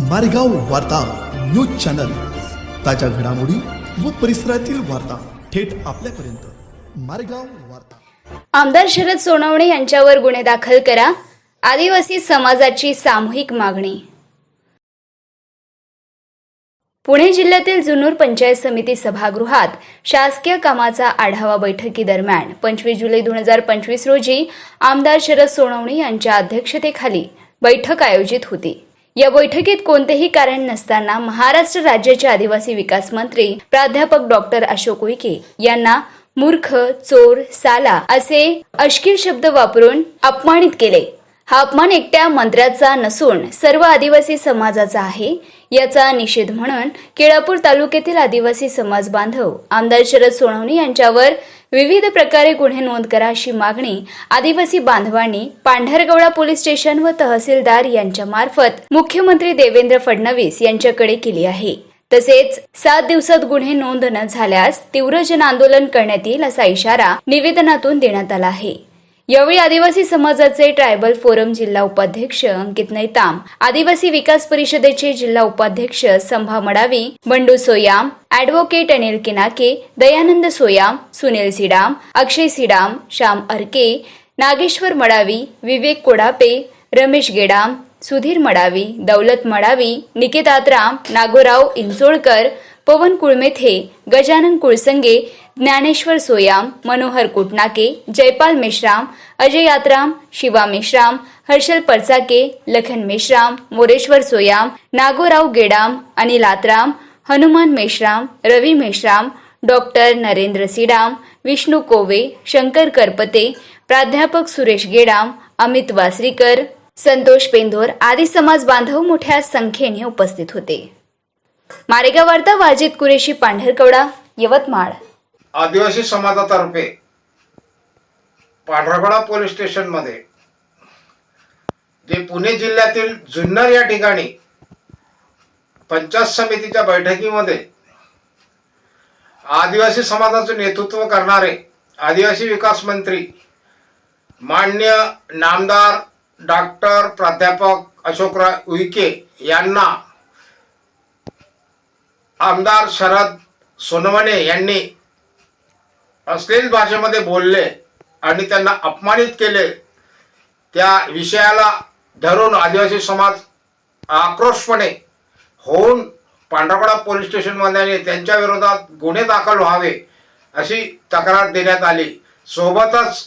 मारेगाव वार्ता news channel. ताज्या घडामोडी व परिसरातील वार्ता थेट आपल्यापर्यंत. मारेगाव वार्ता. आमदार शरद सोनवणे यांच्यावर गुन्हे दाखल करा. आदिवासी समाजाची सामूहिक मागणी. पुणे जिल्ह्यातील जुन्नर पंचायत समिती सभागृहात शासकीय कामाचा आढावा बैठकीदरम्यान पंचवीस जुलै दोन हजार पंचवीस रोजी आमदार शरद सोनवणे यांच्या अध्यक्षतेखाली बैठक आयोजित होती. या बैठकीत कोणतेही कारण नसताना महाराष्ट्र राज्याचे आदिवासी विकास मंत्री प्राध्यापक डॉक्टर अशोक उईके यांना मूर्ख चोर साला असे अश्किल शब्द वापरून अपमानित केले. हा अपमान एकट्या मंत्र्याचा नसून सर्व आदिवासी समाजाचा आहे याचा निषेध म्हणून केळापूर तालुक्यातील आदिवासी समाज बांधव आमदार शरद सोनवणे यांच्यावर विविध प्रकारे गुन्हे नोंद करा अशी मागणी आदिवासी बांधवांनी पांढरगवडा पोलीस स्टेशन व तहसीलदार यांच्या मार्फत मुख्यमंत्री देवेंद्र फडणवीस यांच्याकडे केली आहे. तसेच सात दिवसात गुन्हे नोंद न झाल्यास तीव्र जन आंदोलन करण्यात येईल असा इशारा निवेदनातून देण्यात आला आहे. यावेळी आदिवासी समाजाचे ट्रायबल फोरम जिल्हा उपाध्यक्ष अंकित नैताम आदिवासी विकास परिषदेचे जिल्हा उपाध्यक्ष संभा मडावी बंडू सोयाम ऍडव्होकेट अनिल किनाके दयानंद सोयाम सुनील सिडाम अक्षय सिडाम श्याम अर्के नागेश्वर मडावी विवेक कोडापे रमेश गेडाम सुधीर मडावी दौलत मडावी निकेत आत्राम नागोराव इंचोळकर पवन कुळमेथे गजानन कुळसंगे ज्ञानेश्वर सोयाम मनोहर कोटनाके जयपाल मेश्राम अजय यात्राम शिवा मेश्राम हर्षल परचाके लखन मेश्राम मोरेश्वर सोयाम नागोराव गेडाम अनिल आत्राम हनुमान मेश्राम रवी मेश्राम डॉक्टर नरेंद्र सिडाम विष्णू कोवे शंकर करपते प्राध्यापक सुरेश गेडाम अमित वासरीकर संतोष पेंधोर आदी समाज बांधव मोठ्या संख्येने उपस्थित होते. मारेगाव वार्ता वाजित कुरेशी पांढरकवडा यवतमाळ. आदिवासी समाजातर्फे पांढरगडा पोलीस स्टेशनमध्ये जे पुणे जिल्ह्यातील जुन्नर या ठिकाणी पंचायत समितीच्या बैठकीमध्ये आदिवासी समाजाचं नेतृत्व करणारे आदिवासी विकास मंत्री मान्य नामदार डॉक्टर प्राध्यापक अशोकराव उईके यांना आमदार शरद सोनवणे यांनी अश्लील भाषेमध्ये बोलले आणि त्यांना अपमानित केले त्या विषयाला धरून आदिवासी समाज आक्रोशपणे होऊन पांढरकडा पोलीस स्टेशनमध्ये त्यांच्या विरोधात गुन्हे दाखल व्हावे अशी तक्रार देण्यात आली. सोबतच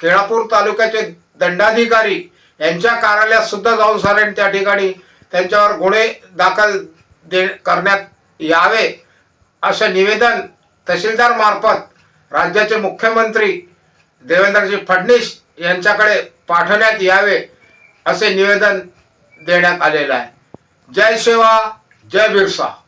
केळापूर तालुक्याचे दंडाधिकारी यांच्या कार्यालयात सुद्धा जाऊन सारेन त्या ठिकाणी त्यांच्यावर गुन्हे दाखल दे करण्यात यावे असं निवेदन तहसीलदार मार्फत राज्याचे मुख्यमंत्री देवेंद्रजी फडणवीस यांच्याकडे पाठवण्यात यावे असे निवेदन देण्यात आलेलं आहे. जय सेवा जय बिरसा.